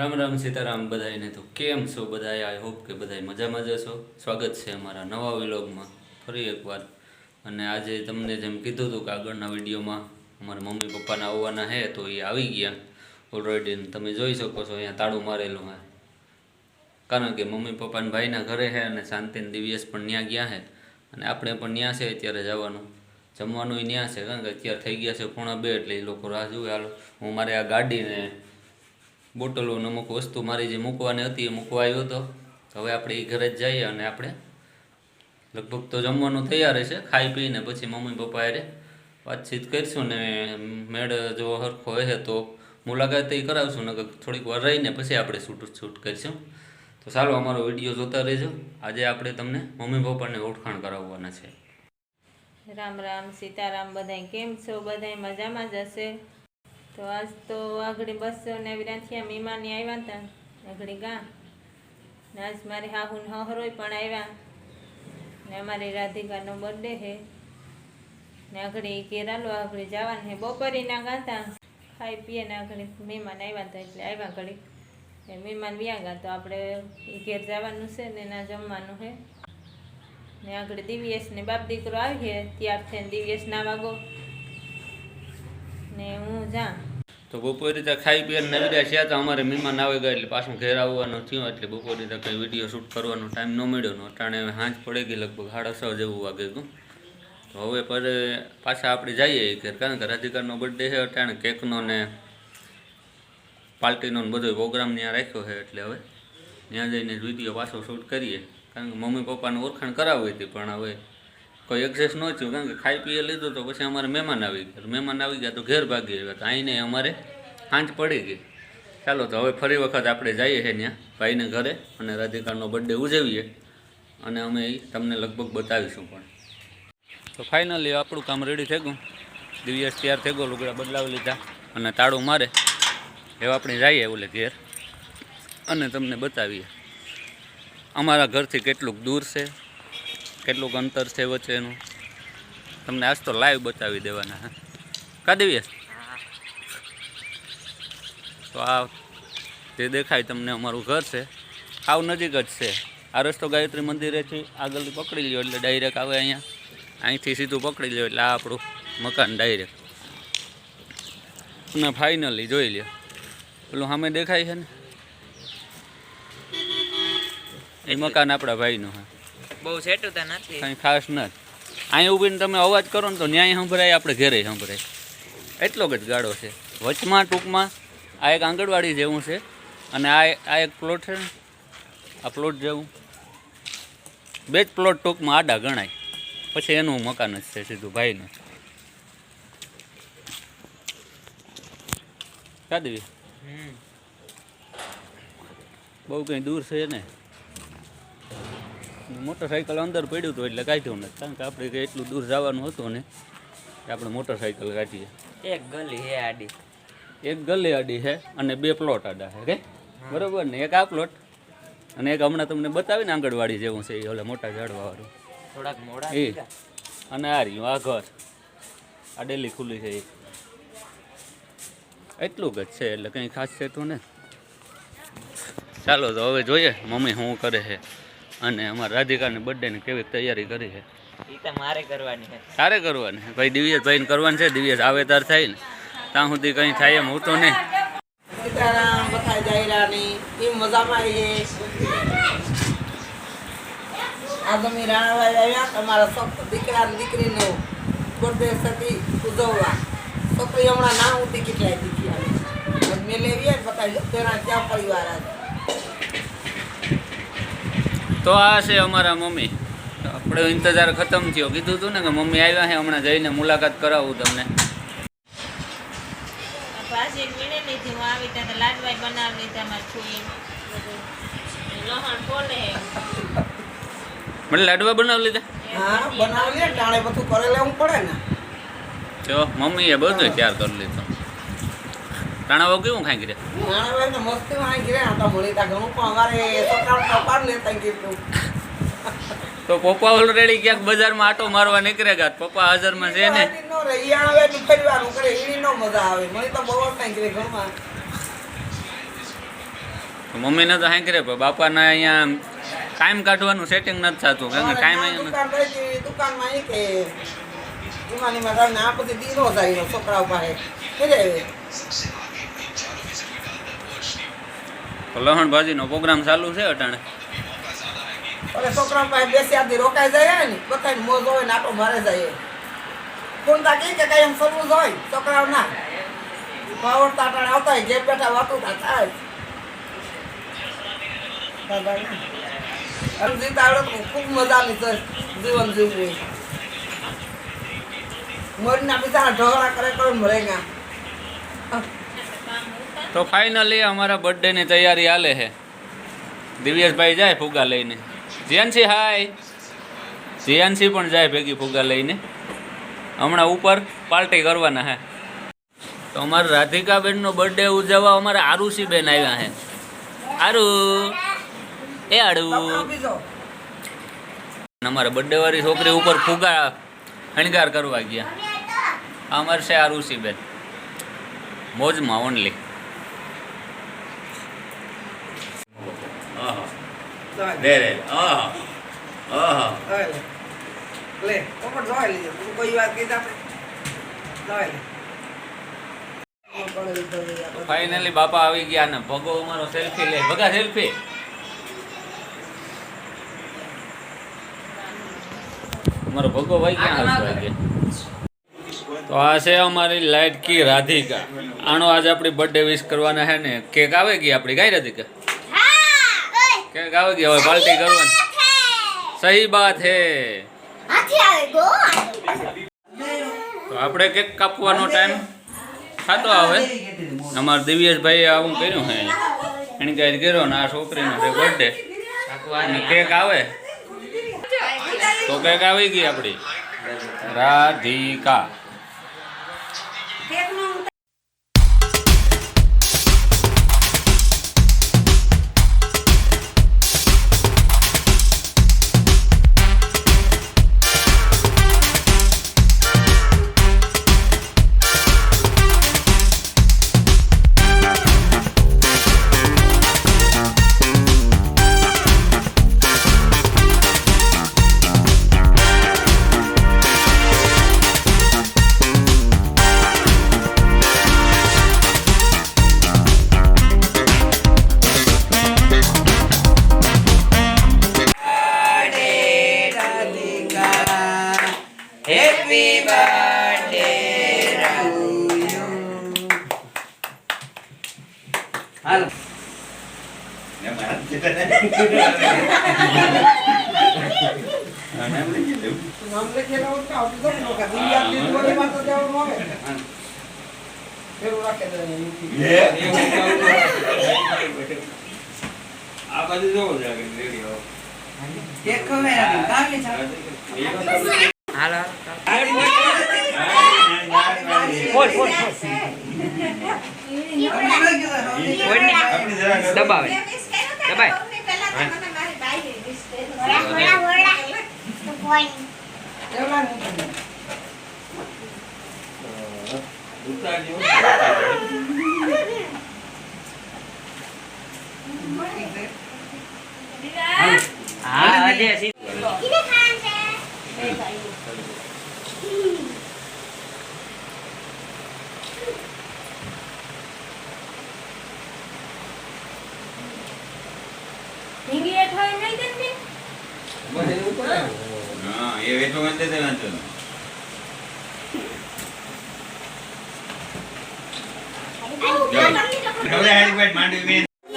રામ રામ સીતારામ બધાને તો કેમ છો બધા આઈ હોપ કે બધા મજામાં છો સ્વાગત છે અમારા નવા વિલોગમાં ફરી એકવાર. અને આજે તમને જેમ કીધું હતું કે આગળના વિડીયોમાં અમારા મમ્મી પપ્પાના આવવાના હે, તો એ આવી ગયા ઓલરેડી તમે જોઈ શકો છો અહીંયા તાળું મારેલું હે. કારણ કે મમ્મી પપ્પાના ભાઈના ઘરે છે અને શાંતિને દિવ્યેશ પણ ત્યાં ગયા છે અને આપણે પણ ત્યાં છે અત્યારે જવાનું. જમવાનું ત્યાં છે કારણ કે અત્યારે થઈ ગયા છે પોણા બે એટલે એ લોકો રાહ જુએ. હાલો, હું મારે આ ગાડીને બોટલો અમુક વસ્તુ મારી જે મૂકવાની હતી એ મૂકવા આવ્યો હતો હવે આપણે એ ઘરે જ જઈએ અને આપણે લગભગ તો જમવાનું તૈયાર છે, ખાઈ પીને પછી મમ્મી પપ્પા હારે વાતચીત કરીશું ને મેળ જો હરખો હશે તો મુલાકાત એ કરાવશું ને થોડીક વાર રહીને પછી આપણે શૂટ શૂટ કરીશું. તો ચાલો અમારો વીડિયો જોતા રહેજો. આજે આપણે તમને મમ્મી પપ્પાને ઓળખાણ કરાવવાના છે. રામ રામ, સીતારામ, બધાય કેમ છો? બધાય મજામાં જ હશે? તો આજ તો આગળ બસો ને વિરાંથિયા મહેમાની આવ્યા હતા આગળ ગા ને આજ મારી હાહુ ને હહરોય પણ આવ્યા. ને અમારી રાધિકાનો બર્થડે છે. ને આગળ કેરાલો આગળ જવાનું છે. બપોરીના ગાતા, ખાઈ પીએ ને આગળ મહેમાન આવ્યા હતા એટલે આવ્યા ઘડી મહેમાન વ્યા ગયા તો આપણે એ ઘેર જવાનું છે ને એના જમવાનું છે. ને આગળ દિવ્યેશ ને બાપ દીકરો આવીએ ત્યાર થઈને દિવ્યેશ ના વાગો ને હું જા તો બપોરે રીતે ખાઈ પીને નવીરા છે તો અમારે મહેમાન આવી ગયા એટલે પાછું ઘેર આવવાનું થયું એટલે બપોરે રીતે કંઈ વીડિયો શૂટ કરવાનો ટાઈમ ન મળ્યો. નો અટાણે હાંજ પડી ગઈ, લગભગ સાડા છ જેવું વાગે ગયું તો હવે પર પાછા આપણે જઈએ ઘેર. કારણ કે રાધિકાનો બર્થડે છે, અટાણે કેકનો ને પાર્ટીનો ને બધો પ્રોગ્રામ ત્યાં રાખ્યો છે એટલે હવે ત્યાં જઈને વીડિયો પાછો શૂટ કરીએ. કારણ કે મમ્મી પપ્પાને ઓળખાણ કરાવી હતી, પણ હવે કોઈ એક્સેસ ન થયું, કારણ કે ખાઈ પીએ લીધું તો પછી અમારે મહેમાન આવી ગયા. મહેમાન આવી ગયા તો ઘેર ભાગી ગયા તો અહીંને અમારે સાંજ પડી ગઈ. ચાલો તો હવે ફરી વખત આપણે જઈએ છીએ ત્યાં, ભાઈને ઘરે અને રાધિકાનો બર્થડે ઉજવીએ. અને અમે તમને લગભગ બતાવીશું પણ. તો ફાઇનલી આપણું કામ રેડી થઈ ગયું. દિવ્યાસ તૈયાર થઈ ગયો, લુગડા બદલાવી લીધા અને તાળું મારે. એવા આપણે જઈએ ઓલે ઘેર અને તમને બતાવીએ. અમારા ઘરથી કેટલુંક દૂર છે. કેટલુંક અંતર છે વચ્ચેનું? તમને આજ તો લાઈવ બતાવી દેવાના, હા? કા દેવીએ તો આ જે દેખાય તમને અમારું ઘર છે, આવ નજીક જ છે. આ રસ્તો ગાયત્રી મંદિરેથી આગળથી પકડી લ્યો એટલે ડાયરેક્ટ આવે અહીંયા. અહીંથી સીધું પકડી લ્યો એટલે આ આપણું મકાન ડાયરેક્ટ અને ફાઇનલી જોઈ લ્યો. પેલું સામે દેખાય છે ને? એ મકાન આપણા ભાઈનું, હા. બહુ સેટું તો નથી. કાંઈ ખાસ નથી અહીં ઊભીને તમે અવાજ કરો ને તો ન્યાય સંભળાય આપણે ઘેરે સંભળાય. એટલો જ ગાળો છે. વચમાં ટૂંકમાં આ એક આંગણવાડી જેવું છે અને આ આ એક પ્લોટ છે આ પ્લોટ જેવું. બે જ પ્લોટ ટૂંકમાં આડા ગણાય. પછી એનું મકાન જ છે સીધું ભાઈનું. કાદવી. બહુ કંઈ દૂર છે ને? મોટરસાઇકલ અંદર પડ્યું હતું એટલે કાઢ્યું નથી કારણ કે આપણે એટલું દૂર જવાનું હતું ને આપણે મોટરસાઇકલ કાઢીએ. એક ગલી હે આડી. એક ગલી આડી છે અને બે પ્લોટ આડા છે કે બરોબર ને? એક આ પ્લોટ અને એક હમણાં તમને બતાવીને આંગણવાડી જેવું છે એ ઓલા મોટા ઝાડવાવાળું. થોડાક મોડા એ. અને આ રહ્યું આ ઘર. આ ડેલી ખુલ્લી છે એટલું જ છે એટલે કંઈ ખાસ છે તો ને. ચાલો તો હવે જોઈએ મમ્મી શું કરે છે. અને અમારા રાધિકાની બર્થડેની કેવી તૈયારી કરી છે? ઈ તો મારે કરવાની છે. તારે કરવાની છે. ભાઈ દિવ્યેશ ભાઈને કરવાનું છે? દિવ્યેશ આવેતાર થાય ને ત્યાં સુધી કંઈ થાય એમ હું તો નહીં. સીતારામ બધાય જાયરાની એ મજામાં આવીએ આ તમે રાણાભાઈ આવ્યા તમારા દીકરા અને દીકરીનો બર્થડે સતી ઉજવવા. છોકરી હમણાં ના ઉતી કેટલાય દીકરી આવે મેં લેવી બતાવી તેના ત્યાં પરિવાર આવે. તો આ છે અમારા મમ્મી. આપણો ઇંતજાર ખતમ થયો. કીધું હતું ને કે મમ્મી આવ્યા છે હમણાં જઈને મુલાકાત કરાવું તમને. મને લાડવા બનાવી લીધા? જો બનાવી લે ટાણે બધું કરે લેવું પડે ને. તો મમ્મીએ બધું તૈયાર કરી લીધું. તાણાવો કેવું ખાઈ ગયા રાણાભાઈ ને મસ્તી માં ગયા હતા મળી તા ઘણું પણ અમારે છોકરા પાડ લેતા કીધું તો. પપ્પા ઓલરેડી ક્યાંક બજારમાં આટો મારવા નીકળે ગયા પપ્પા હાજરમાં છે ને. મમ્મી રે ને નો તો હાંકરે પણ બાપાના અહીંયા ટાઈમ કાઢવાનું સેટિંગ નથી થતું. કારણ કે ટાઈમ અહીંયા દુકાનમાં કે દીનો જાય છોકરાઓ પાસે ફેરે તો લહણ પ્રોગ્રામ ચાલુ છે અટાણે. અરે છોકરાઓ પાસે બેસી રોકાઈ જાય ને, બધાને મોજ હોય ને આટો મારે જાય કોણ તા કે કઈ એમ કરવું જ હોય, છોકરાઓ ના. પાવડતા અટાણે આવતા હોય, ઘેર બેઠા થાય. જીતા આવડે તો ખૂબ મજાની જીવન જીવવું. મોરના બિચારા ઢોળા કરે કરે મળે ગયા. તો ફાઇનલી અમારા બર્થડેની તૈયારી હાલે છે. દિવ્યેશભાઈ જાય ફુગા લઈને. જીયાનસી હાય જીયાનસી પણ જાય ભેગી ફુગા લઈને. હમણાં ઉપર પાર્ટી કરવાના હે તો અમારા રાધિકાબેનનો બર્થડે ઉજવવા અમારા આરુષીબેન આવ્યા છે. આરુ, એ આડુ. અમારા બર્થડે વાળી છોકરી ઉપર ફુગા શણગાર કરવા ગયા. અમારે છે આરુષીબેન. મોજમાં ઓનલી દે રે આહા આહા લે. પોપટ જોઈ તું કોઈ વાત કીધા જોઈ ફાઇનલી બાપા આવી ગયા ને. ભગો અમારો સેલ્ફી લે. ભગા સેલ્ફી અમારો ભગો ભાઈ ક્યાં ગયા તો આ છે અમારી લાઇટ કી રાધિકા. આનો આજે આપણી બર્થડે વિશ કરવાના છે ને. કેક આવે ગઈ આપણી? ગાય રાધિકા? કેક આવી ગયા હવે પાલટી કરવાની. સહી બાત હે. તો આપણે કેક કાપવાનો ટાઈમ થતો આવે. અમારા દિવ્યેશભાઈએ આવું કર્યું હે. એને કાંઈ કર્યો ને આ છોકરીનો છે બર્થડે કેક આવે. તો કેક આવી ગઈ આપણી. રાધિકા. હેપી બર્થડે નામ લખેલા હોય તો આવતું જાય ને કાં દિવ્યા દીદી બોલી માં તો જવાનું આવે એવું રાખે છે હાલો. ફોડ ફોડ દબાવે. દબાય. હા. હજી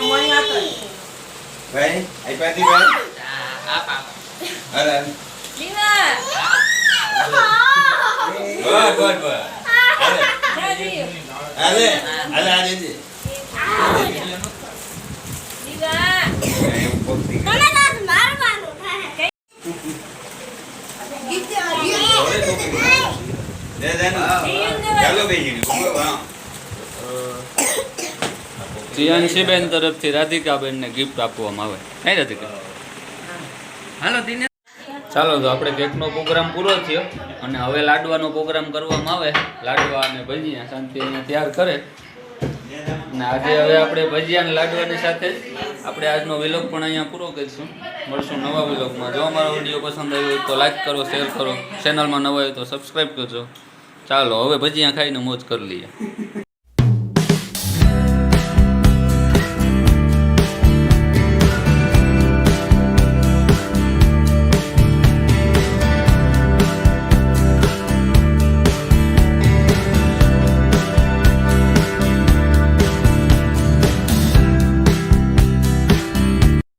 મણી આપે. દીવા દીવા જીયાનસીબેન તરફથી રાધિકાબેનને ગિફ્ટ આપવામાં આવે. કઈ રાધિકા? હાલો દિને ચાલો તો આપણે કેકનો પ્રોગ્રામ પૂરો થયો અને હવે લાડવાનો પ્રોગ્રામ કરવામાં આવે. લાડવા અને ભજીયા શાંતિ અહીંયા તૈયાર કરે. અને આજે હવે આપણે ભજીયા અને લાડવાની સાથે આપણે આજનો વિલોગ પણ અહીંયા પૂરો કરીશું. મળશું નવા વિલોગમાં જો અમારો વીડિયો પસંદ આવ્યો હોય તો લાઈક કરો શેર કરો. ચેનલમાં નવા હોય તો સબસ્ક્રાઈબ કરજો. ચાલો હવે ભજીયા ખાઈને મોજ કરી લઈએ.